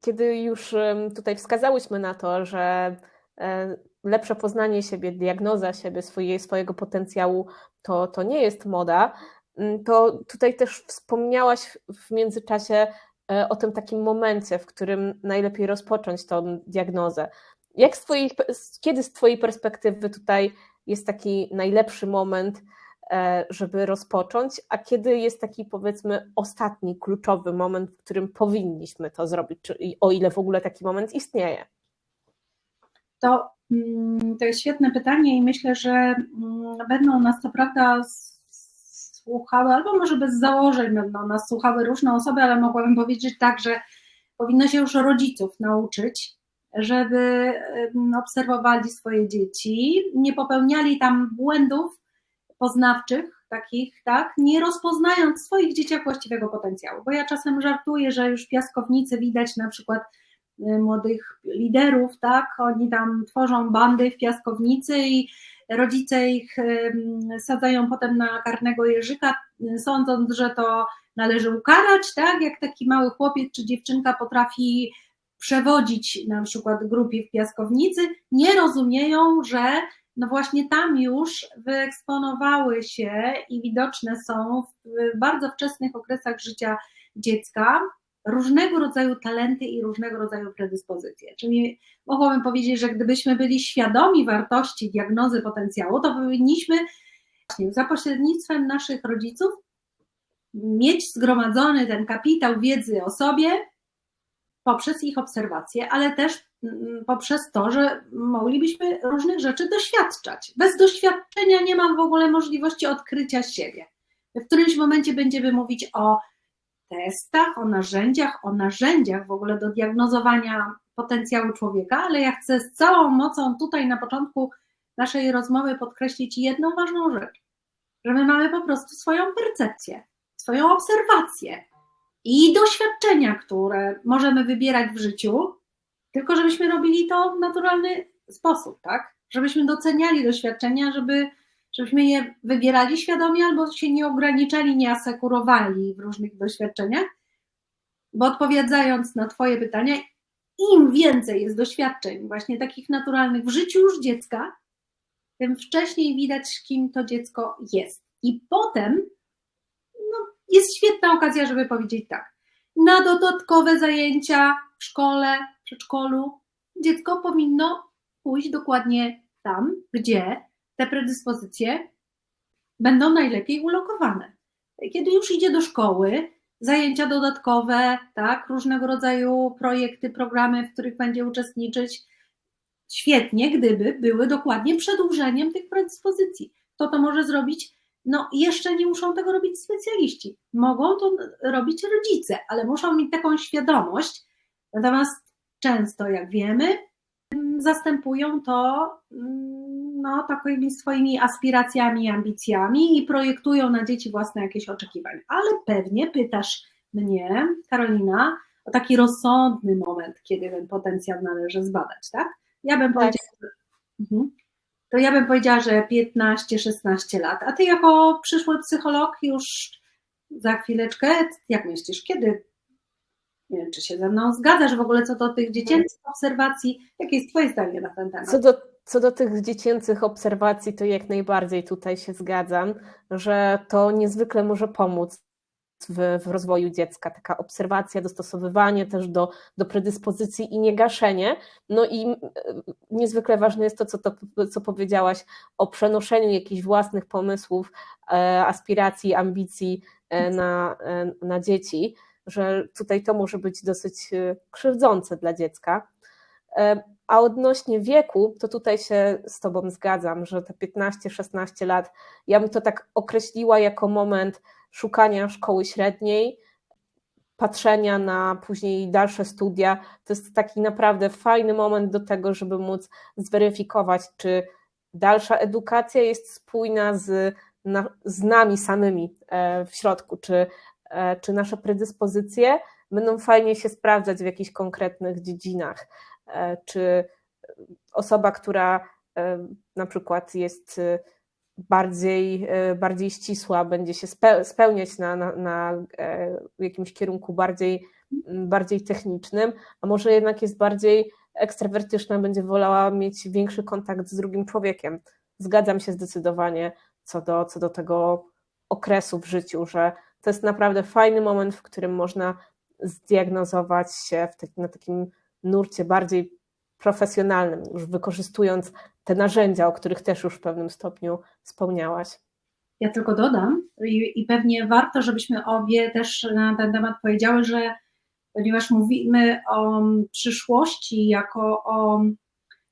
kiedy już tutaj wskazałyśmy na to, że e, lepsze poznanie siebie, diagnoza siebie, swojej, swojego potencjału to, to nie jest moda, mm, to tutaj też wspomniałaś w międzyczasie e, o tym takim momencie, w którym najlepiej rozpocząć tą diagnozę. Jak z twojej, kiedy z Twojej perspektywy tutaj jest taki najlepszy moment, żeby rozpocząć, a kiedy jest taki powiedzmy ostatni, kluczowy moment, w którym powinniśmy to zrobić, czy, o ile w ogóle taki moment istnieje? To, mm, to jest świetne pytanie i myślę, że mm, będą nas to prawda słuchały, albo może bez założeń będą nas słuchały różne osoby, ale mogłabym powiedzieć tak, że powinno się już rodziców nauczyć, żeby obserwowali swoje dzieci, nie popełniali tam błędów poznawczych, takich, tak, nie rozpoznając w swoich dzieciach właściwego potencjału. Bo ja czasem żartuję, że już w piaskownicy widać na przykład y, młodych liderów, tak, oni tam tworzą bandy w piaskownicy i rodzice ich sadzają potem na karnego jeżyka, sądząc, że to należy ukarać, tak, jak taki mały chłopiec czy dziewczynka potrafi przewodzić na przykład grupie w piaskownicy, nie rozumieją, że no właśnie tam już wyeksponowały się i widoczne są w bardzo wczesnych okresach życia dziecka różnego rodzaju talenty i różnego rodzaju predyspozycje. Czyli mogłabym powiedzieć, że gdybyśmy byli świadomi wartości diagnozy potencjału, to powinniśmy właśnie za pośrednictwem naszych rodziców mieć zgromadzony ten kapitał wiedzy o sobie, poprzez ich obserwacje, ale też poprzez to, że moglibyśmy różnych rzeczy doświadczać. Bez doświadczenia nie mam w ogóle możliwości odkrycia siebie. W którymś momencie będziemy mówić o testach, o narzędziach, o narzędziach w ogóle do diagnozowania potencjału człowieka, ale ja chcę z całą mocą tutaj na początku naszej rozmowy podkreślić jedną ważną rzecz, że my mamy po prostu swoją percepcję, swoją obserwację, i doświadczenia, które możemy wybierać w życiu, tylko żebyśmy robili to w naturalny sposób, tak? Żebyśmy doceniali doświadczenia, żeby, żebyśmy je wybierali świadomie albo się nie ograniczali, nie asekurowali w różnych doświadczeniach. Bo odpowiadając na Twoje pytania, im więcej jest doświadczeń, właśnie takich naturalnych w życiu już dziecka, tym wcześniej widać, kim to dziecko jest. I potem jest świetna okazja, żeby powiedzieć tak. Na dodatkowe zajęcia w szkole, przedszkolu dziecko powinno pójść dokładnie tam, gdzie te predyspozycje będą najlepiej ulokowane. Kiedy już idzie do szkoły, zajęcia dodatkowe, tak, różnego rodzaju projekty, programy, w których będzie uczestniczyć, świetnie, gdyby były dokładnie przedłużeniem tych predyspozycji. Kto to może zrobić? No jeszcze nie muszą tego robić specjaliści. Mogą to robić rodzice, ale muszą mieć taką świadomość. Natomiast często, jak wiemy, zastępują to mm, no, takimi swoimi aspiracjami, ambicjami i projektują na dzieci własne jakieś oczekiwania. Ale pewnie pytasz mnie, Karolina, o taki rozsądny moment, kiedy ten potencjał należy zbadać, tak? Ja bym tak. powiedziała, mhm to ja bym powiedziała, że 15-16 lat. A ty jako przyszły psycholog już za chwileczkę, jak myślisz, kiedy? Nie wiem, czy się ze mną zgadzasz w ogóle co do tych dziecięcych obserwacji. Jakie jest twoje zdanie na ten temat? Co do, co do tych dziecięcych obserwacji, to jak najbardziej tutaj się zgadzam, że to niezwykle może pomóc w, w, rozwoju dziecka, taka obserwacja, dostosowywanie też do, do predyspozycji i nie gaszenie. No i e, niezwykle ważne jest to, co, to, co powiedziałaś o przenoszeniu jakichś własnych pomysłów, e, aspiracji, ambicji e, na, na dzieci, że tutaj to może być dosyć krzywdzące dla dziecka. A odnośnie wieku, to tutaj się z Tobą zgadzam, że te 15-16 lat, ja bym to tak określiła jako moment, szukania szkoły średniej, patrzenia na później dalsze studia. To jest taki naprawdę fajny moment do tego, żeby móc zweryfikować, czy dalsza edukacja jest spójna z, na, z nami samymi e, w środku, czy, e, czy nasze predyspozycje będą fajnie się sprawdzać w jakichś konkretnych dziedzinach, czy osoba, która na przykład jest bardziej, e, bardziej ścisła, będzie się spełniać na, na, na e, jakimś kierunku bardziej bardziej technicznym, a może jednak jest bardziej ekstrawertyczna, będzie wolała mieć większy kontakt z drugim człowiekiem. Zgadzam się zdecydowanie co do, co do tego okresu w życiu, że to jest naprawdę fajny moment, w którym można zdiagnozować się w taki, na takim nurcie bardziej profesjonalnym, już wykorzystując te narzędzia, o których też już w pewnym stopniu wspomniałaś. Ja tylko dodam i, i pewnie warto, żebyśmy obie też na ten temat powiedziały, że ponieważ mówimy o przyszłości jako o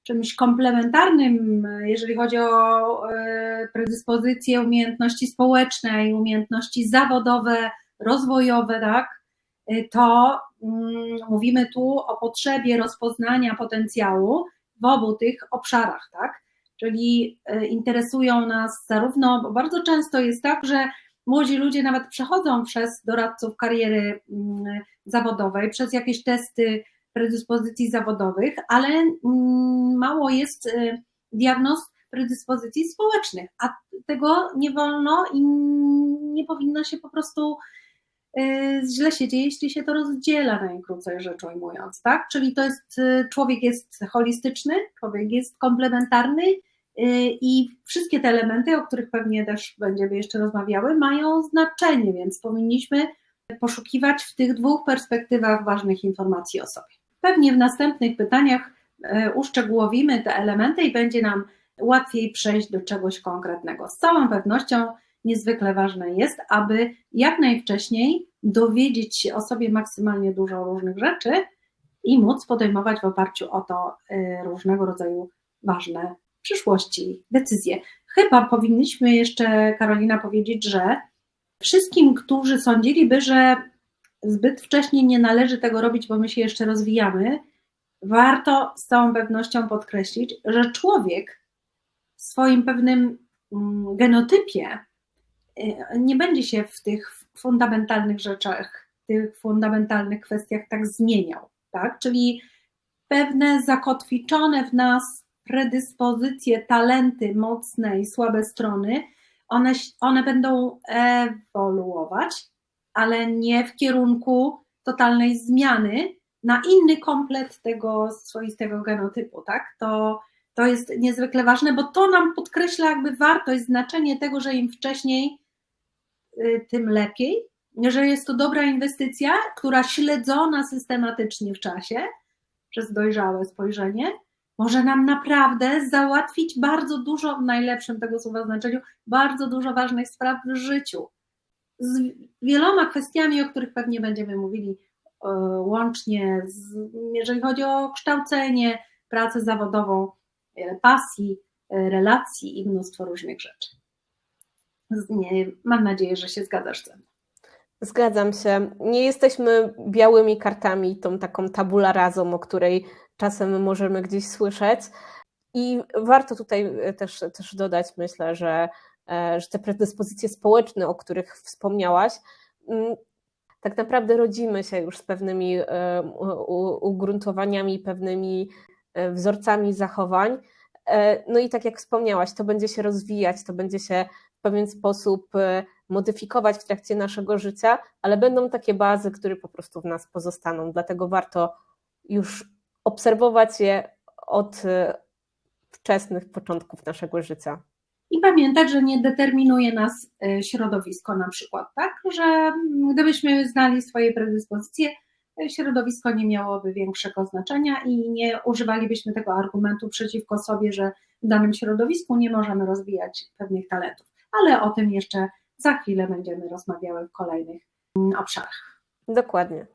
czymś komplementarnym, jeżeli chodzi o e, predyspozycje, umiejętności społeczne i umiejętności zawodowe, rozwojowe, tak, to mm, mówimy tu o potrzebie rozpoznania potencjału w obu tych obszarach, tak? Czyli e, interesują nas zarówno, bo bardzo często jest tak, że młodzi ludzie nawet przechodzą przez doradców kariery mm, zawodowej, przez jakieś testy predyspozycji zawodowych, ale mm, mało jest y, diagnoz predyspozycji społecznych, a tego nie wolno i nie powinno się po prostu y, źle się dzieje, jeśli się to rozdziela najkrócej rzecz ujmując, tak? Czyli to jest, y, człowiek jest holistyczny, człowiek jest komplementarny i wszystkie te elementy, o których pewnie też będziemy jeszcze rozmawiały, mają znaczenie, więc powinniśmy poszukiwać w tych dwóch perspektywach ważnych informacji o sobie. Pewnie w następnych pytaniach uszczegółowimy te elementy i będzie nam łatwiej przejść do czegoś konkretnego. Z całą pewnością niezwykle ważne jest, aby jak najwcześniej dowiedzieć się o sobie maksymalnie dużo różnych rzeczy i móc podejmować w oparciu o to e, różnego rodzaju ważne w przyszłości decyzje. Chyba powinniśmy jeszcze, Karolina, powiedzieć, że wszystkim, którzy sądziliby, że zbyt wcześnie nie należy tego robić, bo my się jeszcze rozwijamy, warto z całą pewnością podkreślić, że człowiek w swoim pewnym mm, genotypie y, nie będzie się w tych fundamentalnych rzeczach, tych fundamentalnych kwestiach tak zmieniał, tak? Czyli pewne zakotwiczone w nas predyspozycje, talenty mocne i słabe strony, one, one będą ewoluować, ale nie w kierunku totalnej zmiany na inny komplet tego swoistego genotypu, tak? To, to jest niezwykle ważne, bo to nam podkreśla jakby wartość, znaczenie tego, że im wcześniej, tym lepiej, że jest to dobra inwestycja, która śledzona systematycznie w czasie, przez dojrzałe spojrzenie, może nam naprawdę załatwić bardzo dużo, w najlepszym tego słowa znaczeniu, bardzo dużo ważnych spraw w życiu z wieloma kwestiami, o których pewnie będziemy mówili e, łącznie, z, jeżeli chodzi o kształcenie, pracę zawodową, e, pasji, e, relacji i mnóstwo różnych rzeczy. Mam nadzieję, że się zgadzasz ze mną. Zgadzam się. Nie jesteśmy białymi kartami, tą taką tabula razą, o której czasem możemy gdzieś słyszeć. I warto tutaj też, też dodać, myślę, że E, że te predyspozycje społeczne, o których wspomniałaś, mm, tak naprawdę rodzimy się już z pewnymi e, ugruntowaniami, pewnymi e, wzorcami zachowań. No i tak jak wspomniałaś, to będzie się rozwijać, to będzie się pewien sposób modyfikować w trakcie naszego życia, ale będą takie bazy, które po prostu w nas pozostaną. Dlatego warto już obserwować je od wczesnych początków naszego życia. I pamiętać, że nie determinuje nas e, środowisko na przykład, tak? Że gdybyśmy znali swoje predyspozycje, e, środowisko nie miałoby większego znaczenia i nie używalibyśmy tego argumentu przeciwko sobie, że w danym środowisku nie możemy rozwijać pewnych talentów. Ale o tym jeszcze za chwilę będziemy rozmawiały w kolejnych mm, obszarach. Dokładnie.